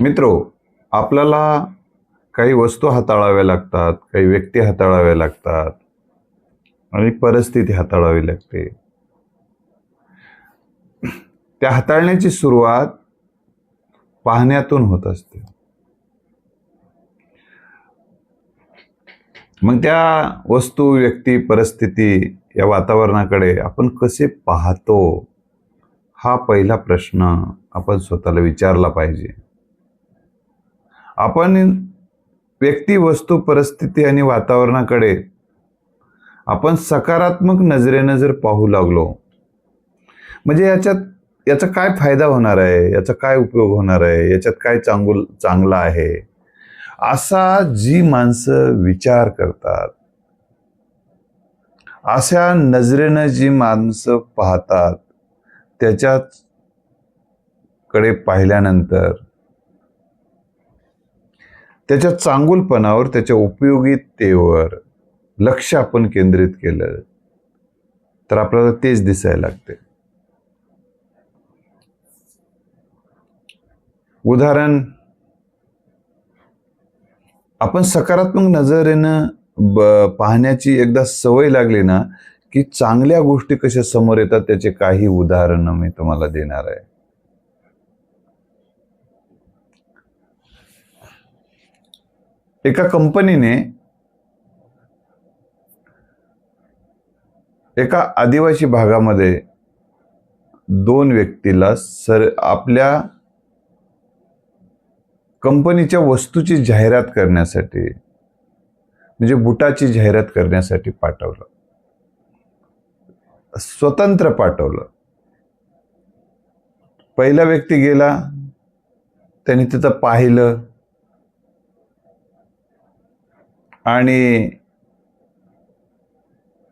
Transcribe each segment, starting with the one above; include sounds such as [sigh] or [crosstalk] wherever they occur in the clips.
मित्रो आपल्याला काही वस्तू हाताळाव्या लागतात काही व्यक्ती हाताळाव्या लागतात आणि परिस्थिती हाताळावी लागते. त्या हाताळण्याची सुरुवात पाहण्यातून होत असते. मग त्या वस्तू व्यक्ती परिस्थिती या वातावरणाकडे आपण कसे पाहतो? हा पहिला प्रश्न आपण स्वतःला विचारला पाहिजे. आपण व्यक्ती वस्तू परिस्थिती आणि वातावरणाकडे आपण सकारात्मक नजरेनं जर पाहू लागलो म्हणजे याच्यात याचा काय फायदा होणार आहे? याचा काय उपयोग होणार आहे? याच्यात काय चांगुल चांगला आहे? असा जी माणसं विचार करतात अशा नजरेनं जी माणसं पाहतात त्याच्याच कडे पाहिल्यानंतर त्याच्या चांगुलपणावर त्याच्या उपयोगितेवर लक्ष आपण केंद्रित केलं तर आपल्याला तेच दिसायला लागते. उदाहरण आपण सकारात्मक नजरेनं पाहण्याची एकदा सवय लागली ना की चांगल्या गोष्टी कशा समोर येतात त्याचे काही उदाहरणं मी तुम्हाला देणार आहे. एका कंपनीने एका आदिवासी भागामध्ये दोन व्यक्तीला सर आपल्या कंपनीच्या वस्तूची जाहिरात करण्यासाठी म्हणजे बुटाची जाहिरात करण्यासाठी पाठवलं. स्वतंत्र पाठवलं. पहिला व्यक्ती गेला त्याने तिथं पाहिलं. आणि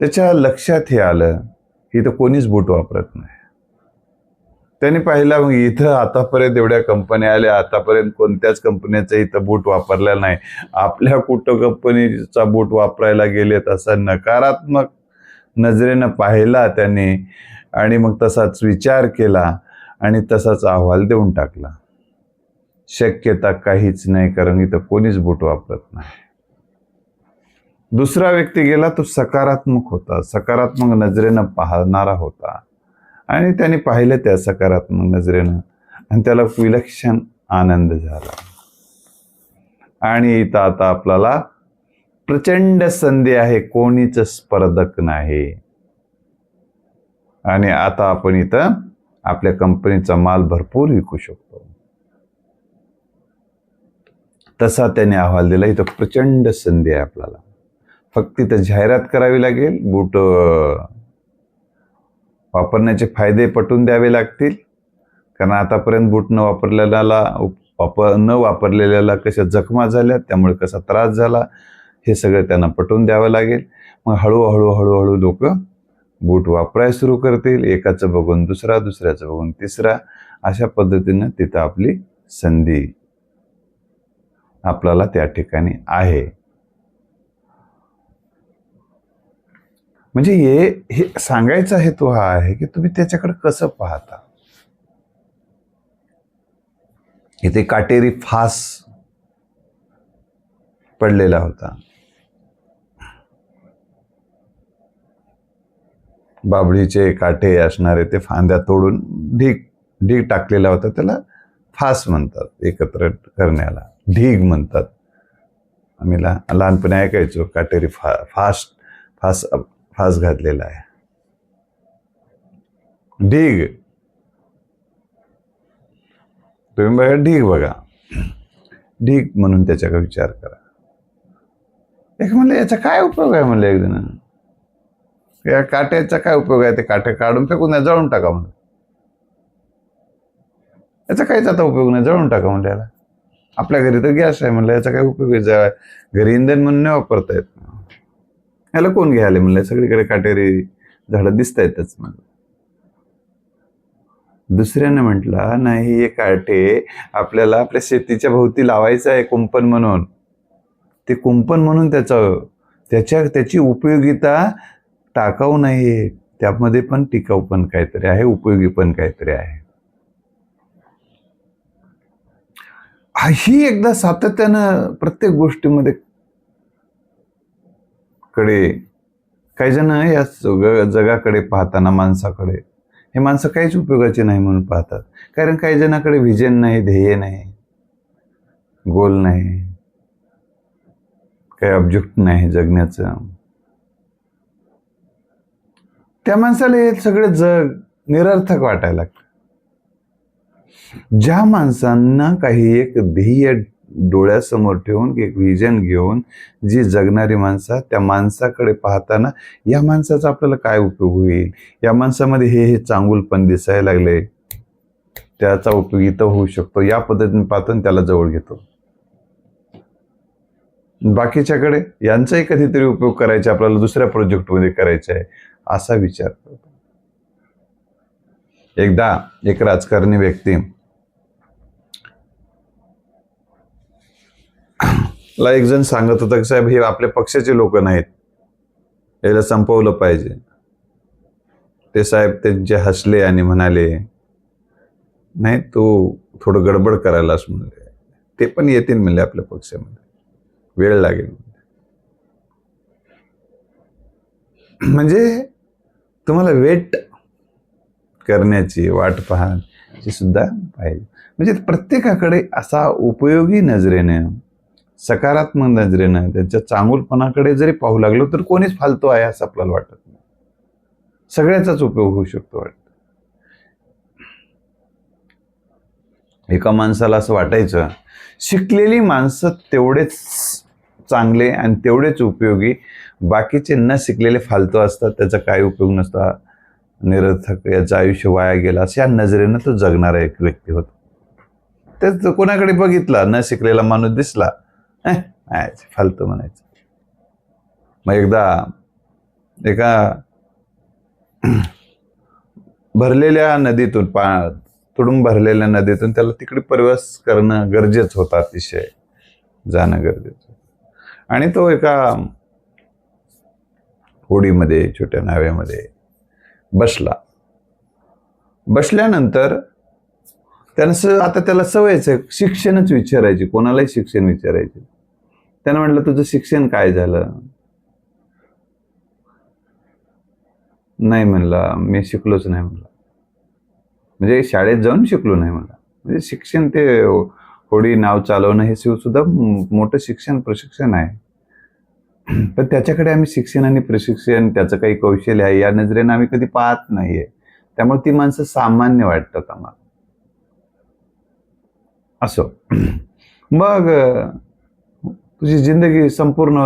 त्याच्या लक्षात हे आलं की इथं कोणीच बूट वापरत नाही. त्याने पाहिला मग इथं आतापर्यंत एवढ्या कंपन्या आल्या आतापर्यंत कोणत्याच कंपनीचा इथं बूट वापरला नाही. आपल्या कुठं कंपनीचा बूट वापरायला गेलेत असा नकारात्मक नजरेनं पाहिला त्याने आणि मग तसाच विचार केला आणि तसाच अहवाल देऊन टाकला. शक्यता काहीच नाही कारण इथं कोणीच बूट वापरत नाही. दुसरा व्यक्ती गेला तो सकारात्मक होता. सकारात्मक नजरेनं पाहणारा होता. आणि त्याने पाहिलं त्या सकारात्मक नजरेनं आणि त्याला विलक्षण आनंद झाला. आणि इथं आता आपल्याला प्रचंड संधी आहे कोणीच स्पर्धक नाही. आणि आता आपण इथं आपल्या कंपनीचा माल भरपूर विकू शकतो. तसा त्याने अहवाल दिला. इथं प्रचंड संधी आहे आपल्याला. फक्त तिथं जाहिरात करावी लागेल बूट वापरण्याचे फायदे पटवून द्यावे लागतील. कारण आतापर्यंत बूट न वापरलेल्याला वापर न वापरलेल्याला कशा जखमा झाल्या त्यामुळे कसा त्रास झाला हे सगळं त्यांना पटवून द्यावं लागेल. मग हळूहळू हळूहळू लोक बूट वापरायला सुरू करतील. एकाचं बघून दुसरा दुसऱ्याचं बघून तिसरा. अशा पद्धतीनं तिथं आपली संधी आपल्याला त्या ठिकाणी आहे. म्हणजे हे हे सांगायचा हेतू हा आहे की तुम्ही त्याच्याकडे कसं पाहता? इथे काटेरी फास पडलेला होता. बाबळीचे काटे असणारे ते फांद्या तोडून ढीग ढीग टाकलेला होता. त्याला फास म्हणतात एकत्र करण्याला. ढीग म्हणतात. आम्ही लहानपणी ऐकायचो काटेरी फा फास्ट फास फास घातलेला आहे. ढीग. तुम्ही बघा ढीग बघा. ढीग म्हणून त्याच्याकडे विचार करा. एक म्हणलं याचा काय उपयोग आहे म्हणलं एक जण या काट्याचा काय उपयोग आहे? ते काटे काढून फेकून द्या जळून टाका म्हणलं. याचा काहीच आता उपयोग नाही जळून टाका म्हणलं याला. आपल्या घरी तर गॅस आहे म्हणलं याचा काय उपयोग आहे घरी इंधन म्हणून नाही वापरता येत. याला कोण घ्यायला म्हणलं? सगळीकडे काटेरी झाडं दिसत आहेतच म्हणलं दुसऱ्याने म्हटलं नाही हे काटे आपल्याला आपल्या शेतीच्या भोवती लावायचं आहे कुंपण म्हणून. ते कुंपण म्हणून त्याचं त्याच्या त्याची उपयोगिता टाकाऊ नाही त्यामध्ये पण टिकाऊ पण काहीतरी आहे उपयोगी पण काहीतरी आहे. ही एकदा सातत्यानं प्रत्येक गोष्टीमध्ये कडे काही जण या जग- जगाकडे पाहताना माणसाकडे. हे माणसं काहीच उपयोगाचे नाही म्हणून पाहतात. कारण काही जणाकडे व्हिजन नाही ध्येय नाही गोल नाही काही ऑब्जेक्ट नाही जगण्याचं. त्या माणसाला हे सगळं जग निरर्थक वाटायला लागतं. ज्या माणसांना काही एक ध्येय डोळ्यासमोर ठेवून एक व्हिजन घेऊन जी जगणारी माणसं त्या माणसाकडे पाहताना या माणसाचा आपल्याला काय उपयोग होईल? या माणसामध्ये हे हे चांगुलपण दिसायला लागले. त्याचा उपयोग इथं होऊ शकतो. या पद्धतीने पाहतो त्याला जवळ घेतो. बाकीच्याकडे यांचाही कधीतरी उपयोग करायचा आपल्याला दुसऱ्या प्रोजेक्टमध्ये करायचा आहे. असा विचार करतो. एकदा एक राजकारणी व्यक्ती ला एक जण सांगत होता की साहेब हे आपल्या पक्षाचे लोक नाहीत. याला संपवलं पाहिजे. ते साहेब त्यांचे हसले आणि म्हणाले नाही तू थोडं गडबड करायलाच म्हणले. ते पण येतील म्हणले आपल्या पक्षामध्ये. वेळ लागेल [clears throat] म्हणजे तुम्हाला वेट करण्याची वाट पाहण्याची सुद्धा पाहिजे. म्हणजे प्रत्येकाकडे असा उपयोगी नजरेने सकारात्मक नजरेनं त्यांच्या चांगुलपणाकडे जरी पाहू लागलो तर कोणीच फालतू आहे असं आपल्याला वाटत नाही. सगळ्याचाच उपयोग होऊ शकतो वाटत. एका माणसाला असं वाटायचं शिकलेली माणसं तेवढेच चांगले आणि तेवढेच उपयोगी बाकीचे न शिकलेले फालतू असतात त्याचा काय उपयोग नसता निरर्थक याचं आयुष्य वाया गेला असं या नजरेनं तो जगणारा एक व्यक्ती होता. तेच कोणाकडे बघितला न शिकलेला माणूस दिसला "अह, फालतू म्हणायचं. मग एकदा एका [clears throat] भरलेल्या नदीतून पा तुडून भरलेल्या नदीतून त्याला तिकडे प्रवास करणं गरजेचं होतं अतिशय जाणं गरजेचं आणि तो एका होडीमध्ये छोट्या नाव्यामध्ये बसला. बसल्यानंतर त्यानं स आता त्याला सवयच आहे शिक्षणच विचारायची कोणालाही शिक्षण विचारायचे. त्यानं म्हटलं तुझं शिक्षण काय झालं? नाही म्हणला मी शिकलोच नाही म्हणला. म्हणजे शाळेत जाऊन शिकलो नाही म्हणला. म्हणजे शिक्षण ते होडी नाव चालवणं हे शिव सुद्धा मोठं शिक्षण प्रशिक्षण आहे. पण त्याच्याकडे आम्ही शिक्षण आणि प्रशिक्षण त्याचं काही कौशल्य आहे या नजरेनं आम्ही कधी पाहत नाहीये. त्यामुळे ती माणसं सामान्य वाटतात आम्हाला. असो. मग तुझी जिंदगी संपूर्ण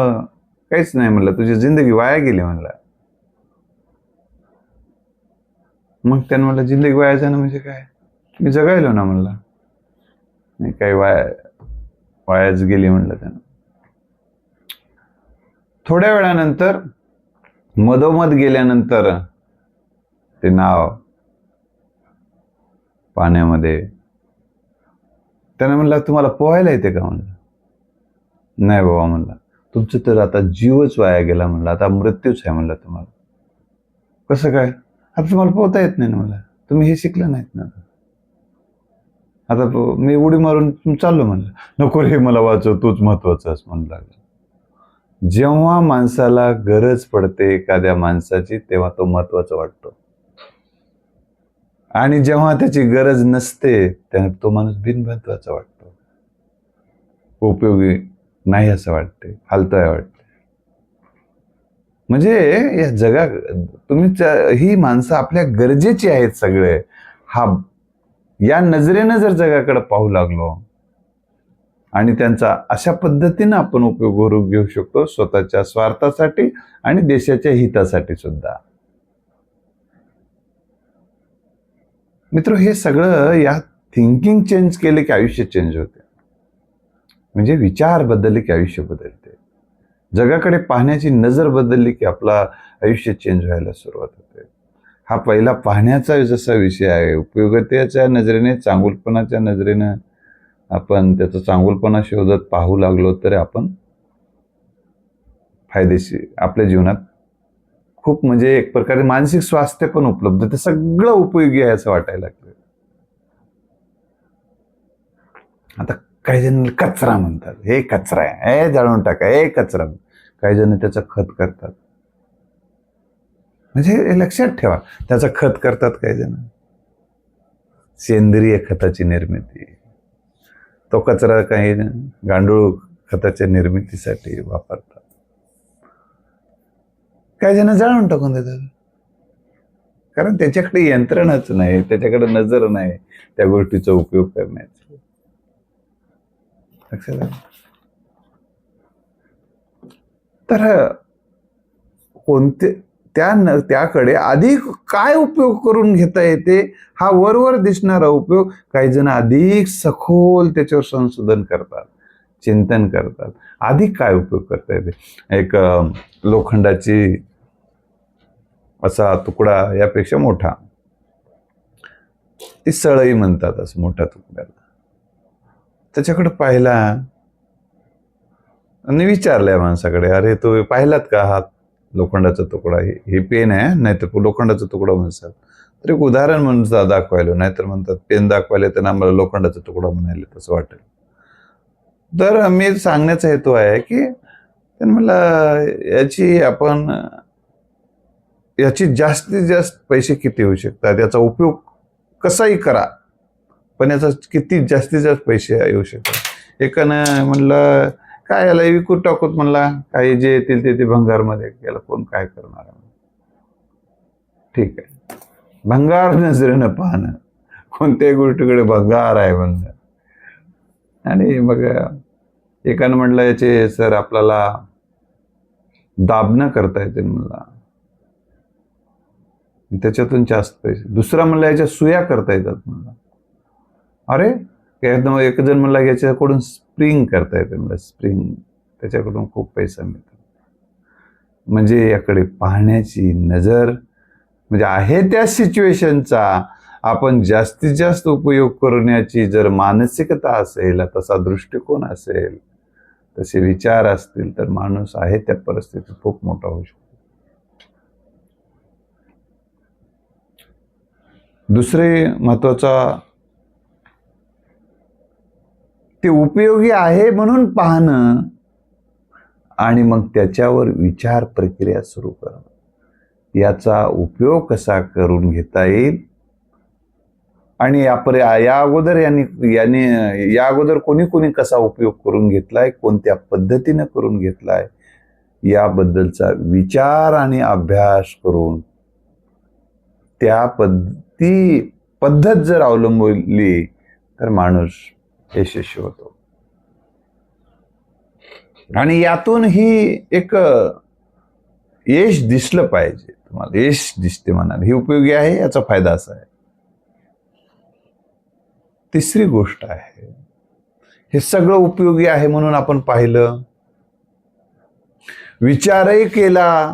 काहीच नाही म्हणलं तुझी जिंदगी वाया गेली म्हणलं. मग त्यानं म्हणलं जिंदगी वाया जाणं म्हणजे काय? मी जगायलो ना म्हणलं. नाही काही वाया वायाच गेली म्हणलं त्यानं. थोड्या वेळानंतर मधोमध गेल्यानंतर ते नाव पाण्यामध्ये त्यानं म्हणलं तुम्हाला पोहायला येते का म्हणलं? नाही बाबा म्हणला. तुमचं तर आता जीवच वाया गेला म्हणला. आता मृत्यूच आहे म्हणलं तुम्हाला. कसं काय? आता तुम्हाला पोहता येत नाही ना मला. तुम्ही हे शिकलं नाहीत ना आता. मी उडी मारून चाललो म्हणलं. नको रे मला वाचव तूच महत्वाचं असं म्हणू लागला. जेव्हा माणसाला गरज पडते एखाद्या माणसाची तेव्हा तो महत्त्वाचा वाटतो. आणि जेव्हा त्याची गरज नसते तेव्हा तो माणूस बिनमहत्वाचा वाटतो. उपयोगी नाही असं वाटते हालतोय वाटते म्हणजे या जगा तुम्ही ही माणसं आपल्या गरजेची आहेत सगळे. हा या नजरेनं जर जगाकडे पाहू लागलो आणि त्यांचा अशा पद्धतीनं आपण उपयोग करून घेऊ शकतो स्वतःच्या स्वार्थासाठी आणि देशाच्या हितासाठी सुद्धा. मित्र हे सगळं या थिंकिंग चेंज केले की आयुष्य चेंज होते. म्हणजे विचार बदलले की आयुष्य बदलते. जगाकडे पाहण्याची नजर बदलली की आपला आयुष्य चेंज व्हायला सुरुवात होते. हा पहिला पाहण्याचा जसा विषय आहे उपयोगतेच्या नजरेने चांगुलपणाच्या नजरेनं आपण त्याचा चांगुलपणा शोधत पाहू लागलो तर आपण फायदेशीर आपल्या जीवनात खूप म्हणजे एक प्रकारे मानसिक स्वास्थ्य पण उपलब्ध ते सगळं उपयोगी आहे असं वाटायला लागलं. आता काही जण कचरा म्हणतात. हे कचरा आहे. हे जाळून टाका. हे कचरा. काही जण त्याचं खत करतात. म्हणजे हे लक्षात ठेवा. त्याचं खत करतात काही जण सेंद्रिय खताची निर्मिती. तो कचरा काही गांडूळ खताच्या निर्मितीसाठी वापरतात. काही जण जाळून टाकून देतात. कारण त्याच्याकडे यंत्रणाच नाही. त्याच्याकडे नजर नाही. त्या गोष्टीचा उपयोग करण्याचा. तर कोणते त्या न- त्याकडे अधिक काय उपयोग करून घेता येते हा वरवर दिसणारा उपयोग काही जण अधिक सखोल त्याच्यावर संशोधन करतात चिंतन करतात. अधिक काय उपयोग करता येते? एक लोखंडाची असा तुकडा यापेक्षा मोठा. ती सळई म्हणतात असं मोठ्या तुकड्याला त्याच्याकडे पाहिला. आणि विचारलंय माणसाकडे अरे तो पाहिलात का हा लोखंडाचा तुकडा? हे हे पेन आहे नाहीतर लोखंडाचा तुकडा म्हणतात. तर एक उदाहरण म्हणून दाखवायला नाहीतर म्हणतात पेन दाखवायला तर आम्हाला लोखंडाचा तुकडा म्हणायला तसं वाटेल. तर मी सांगण्याचा हेतू आहे की त्यांनी मला याची आपण याची जास्तीत जास्त पैसे किती होऊ शकतात? याचा उपयोग कसाही करा. पण याचा किती जास्तीत जास्त पैसे येऊ शकतात? एकानं म्हणलं काय याला विकून टाकूत म्हणला? काही जे येतील ते ते भंगारमध्ये याला कोण काय करणार? ठीक आहे. भंगार नजरेनं पाहणं. कोणत्याही गोष्टीकडे भंगार आहे म्हणलं आणि मग एकानं म्हटलं याचे सर आपल्याला दाबणं करता येते म्हणला. त्याच्यातून जास्त पैसे. दुसरा म्हणला याच्या सुया करता येतात म्हणला. अरे एकदम एक जण म्हणला याच्याकडून स्प्रिंग करता येते म्हणलं. स्प्रिंग त्याच्याकडून खूप पैसा मिळतो. म्हणजे याकडे पाहण्याची नजर म्हणजे आहे त्या सिच्युएशनचा आपण जास्तीत जास्त उपयोग करण्याची जर मानसिकता असेल तसा दृष्टिकोन असेल तसे विचार असतील तर माणूस आहे त्या परिस्थितीत खूप मोठा होऊ शकतो. दुसरे महत्त्वाचा ते उपयोगी आहे म्हणून पाहणं. आणि मग त्याच्यावर विचार प्रक्रिया सुरू करणं. याचा उपयोग कसा करून घेता येईल? आणि या अगोदर यांनी याने या अगोदर कोणी कोणी कसा उपयोग करून घेतलाय? कोणत्या पद्धतीनं करून घेतलाय? याबद्दलचा विचार आणि अभ्यास करून त्या पद्धती पद्धत जर अवलंबली तर माणूस यशस्वी होतो. आणि यातून ही एक यश दिसलं पाहिजे. तुम्हाला यश दिसते म्हणाल. ही उपयोगी आहे? याचा फायदा असा आहे. तिसरी गोष्ट आहे. हे सगळं उपयोगी आहे म्हणून आपण पाहिलं. विचारही केला.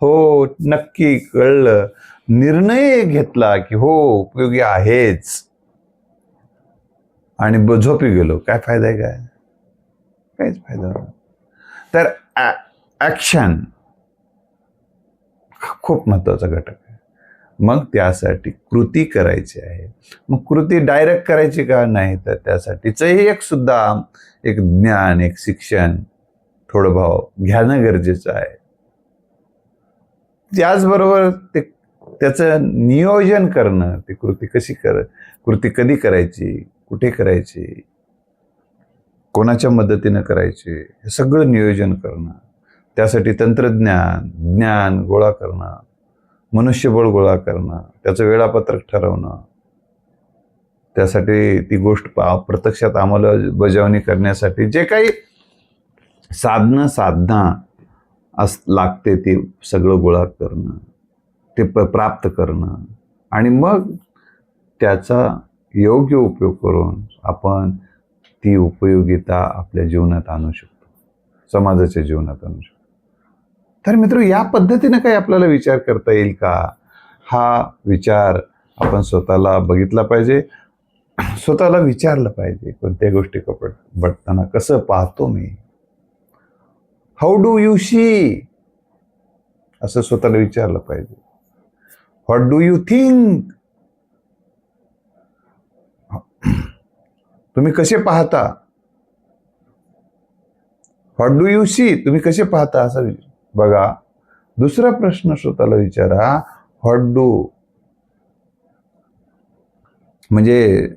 हो नक्की कळलं. निर्णय घेतला की हो उपयोगी आहेच. आणि ब- झोपी गेलो. काय फायदा आहे काय? काहीच फायदा तर ॲक्शन खूप महत्त्वाचा घटक आहे. मग त्यासाठी कृती करायची आहे. मग कृती डायरेक्ट करायची का नाही? तर त्यासाठीचंही एक सुद्धा एक ज्ञान एक शिक्षण थोडं भाव घ्यानं गरजेचं आहे. त्याचबरोबर ते त्याचं नियोजन करणं ती कृती कशी कर कृती कधी करायची? कुठे करायचे? कोणाच्या मदतीनं करायचे? हे सगळं नियोजन करणं. त्यासाठी तंत्रज्ञान ज्ञान गोळा करणं. मनुष्यबळ गोळा करणं. त्याचं वेळापत्रक ठरवणं. त्यासाठी ती गोष्ट पा प्रत्यक्षात अंमलबजावणी करण्यासाठी जे काही साधनं साधना अस लागते ते सगळं गोळा करणं. ते प्राप्त करणं. आणि मग त्याचा योग्य उपयोग करून आपण ती उपयोगिता आपल्या जीवनात आणू शकतो. समाजाच्या जीवनात आणू शकतो. तर मित्र या पद्धतीनं काही आपल्याला विचार करता येईल का? हा विचार आपण स्वतःला बघितला पाहिजे. स्वतःला विचारलं पाहिजे. कोणत्या गोष्टी कपड बघताना कसं पाहतो मी? हाऊ डू यू शी असं स्वतःला विचारलं पाहिजे. व्हॉट डू यू थिंक तुम्ही कसे पाहता? व्हॉट डू यू सी तुम्ही कसे पाहता असं बघा. दुसरा प्रश्न श्रोताला विचारा. व्हॉट डू म्हणजे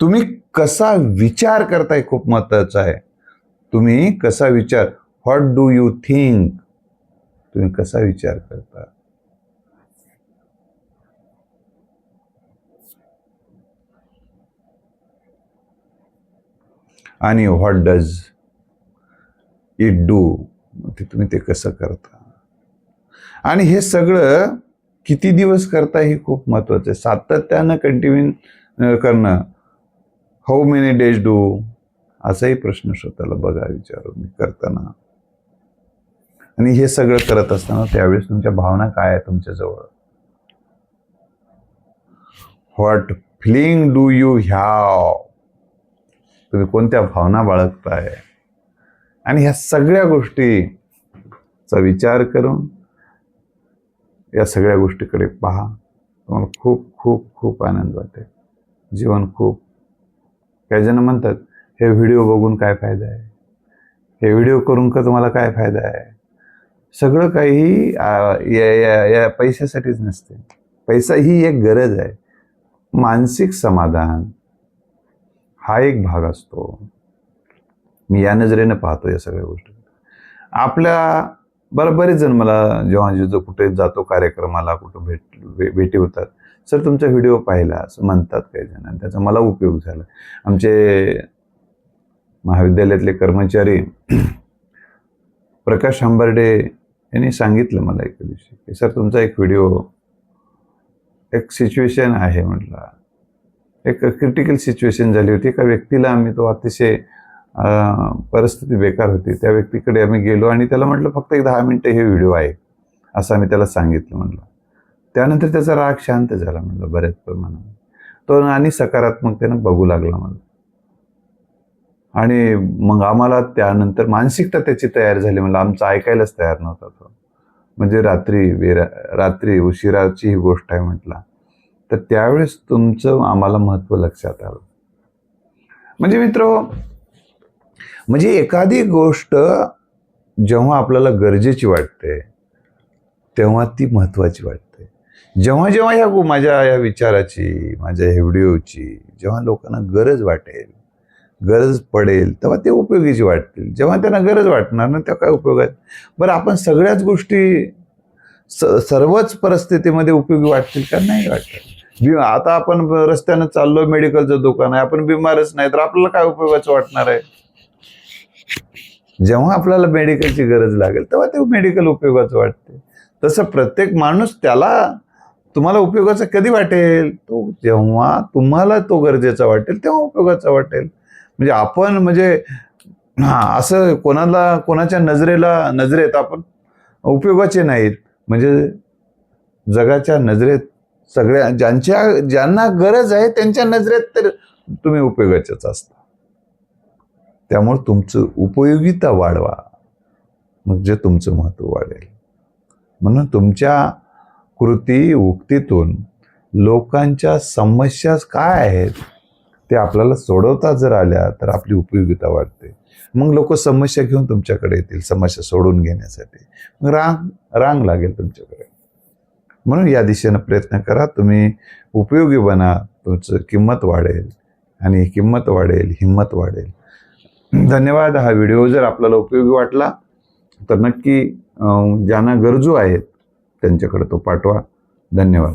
तुम्ही कसा विचार करताय खूप महत्त्वाचा आहे. तुम्ही कसा विचार व्हॉट डू यू थिंक तुम्ही कसा विचार करता? आणि व्हॉट डज इट डू ते तुम्ही ते कसं करता? आणि हे सगळं किती दिवस करता हे खूप महत्वाचं आहे. सातत्यानं कंटिन्यू करणं. हाऊ मेनी डेज डू असाही प्रश्न स्वतःला बघा विचारून करताना. आणि हे सगळं करत असताना त्यावेळेस तुमच्या भावना काय आहे तुमच्याजवळ what feeling do you have तुम्ही कोणत्या भावना बाळगताय? आणि ह्या सगळ्या गोष्टीचा विचार करून या सगळ्या गोष्टीकडे पहा. तुम्हाला खूप खूप खूप आनंद वाटेल. जीवन खूप काही जण म्हणतात हे व्हिडिओ बघून काय फायदा आहे? हे व्हिडिओ करून का तुम्हाला काय फायदा आहे? सगळं काही या या या पैशासाठीच नसते. पैसा ही एक गरज आहे. मानसिक समाधान हा एक भाग असतो. मी या नजरेनं पाहतो या सगळ्या गोष्टी. आपल्या बरं बरेच जण मला जेव्हा जो कुठे जातो कार्यक्रमाला कुठं भेट भे- भेटी होतात. सर तुमचा व्हिडिओ पाहिला असं म्हणतात काही जण. त्याचा मला उपयोग झाला. आमचे महाविद्यालयातले कर्मचारी [clears throat] प्रकाश आंबर्डे यांनी सांगितलं मला एका दिवशी की सर तुमचा एक व्हिडिओ एक सिच्युएशन आहे म्हटलं. एक क्रिटिकल सिच्युएशन झाली होती. एका व्यक्तीला आम्ही तो अतिशय परिस्थिती बेकार होती. त्या व्यक्तीकडे आम्ही गेलो आणि त्याला म्हटलं फक्त एक दहा मिनटं हे व्हिडिओ आहे. असं आम्ही त्याला सांगितलं म्हटलं. त्यानंतर त्याचा राग शांत झाला म्हटलं बऱ्याच प्रमाणात. तो आणि सकारात्मकतेनं बघू लागला म्हटलं. आणि मग आम्हाला त्यानंतर मानसिकता त्याची तयार झाली म्हणजे आमचं ऐकायलाच तयार नव्हता तो. म्हणजे रात्री वेरा रात्री उशिराची ही गोष्ट आहे म्हटला. तर त्यावेळेस तुमचं आम्हाला महत्त्व लक्षात आलं. म्हणजे मित्र म्हणजे एखादी गोष्ट जेव्हा आपल्याला गरजेची वाटते तेव्हा ती महत्त्वाची वाटते. जेव्हा जेव्हा ह्या माझ्या या विचाराची माझ्या ह्या व्हिडिओची जेव्हा लोकांना गरज वाटेल गरज पडेल तेव्हा ते उपयोगीची वाटतील. जेव्हा त्यांना गरज वाटणार ना तेव्हा काय उपयोग आहे? बरं आपण सगळ्याच गोष्टी स सर्वच परिस्थितीमध्ये उपयोगी वाटतील का नाही वाटत? आता आपण रस्त्यानं चाललो मेडिकलचं दुकान आहे. आपण बिमारच नाही तर आपल्याला काय उपयोगाचं वाटणार आहे? जेव्हा आपल्याला मेडिकलची गरज लागेल तेव्हा ते मेडिकल उपयोगाचं वाटते. तसं प्रत्येक माणूस त्याला तुम्हाला उपयोगाचा कधी वाटेल? तो जेव्हा तुम्हाला तो गरजेचा वाटेल तेव्हा उपयोगाचा वाटेल. म्हणजे आपण म्हणजे हा असं कोणाला कोणाच्या नजरेला नजरेत आपण उपयोगाचे नाहीत. म्हणजे जगाच्या नजरेत सगळ्या ज्यांच्या ज्यांना गरज आहे त्यांच्या नजरेत तर तुम्ही उपयोगाचेच असता. त्यामुळे तुमचं उपयोगिता वाढवा. म्हणजे तुमचं महत्त्व वाढेल. म्हणून तुमच्या कृती उक्तीतून लोकांच्या समस्या काय आहेत ते आपल्याला सोडवता जर आल्या तर आपली उपयोगिता वाढते. मग लोक समस्या घेऊन तुमच्याकडे येतील समस्या सोडून घेण्यासाठी. मग रांग रांग लागेल तुमच्याकडे. म्हणून या दिशेनं प्रयत्न करा. तुम्ही उपयोगी बना तुमचं किंमत वाढेल आणि किंमत वाढेल हिंमत वाढेल. धन्यवाद. हा व्हिडिओ जर आपल्याला उपयोगी वाटला तर नक्की ज्यांना गरजू आहेत त्यांच्याकडे तो पाठवा. धन्यवाद.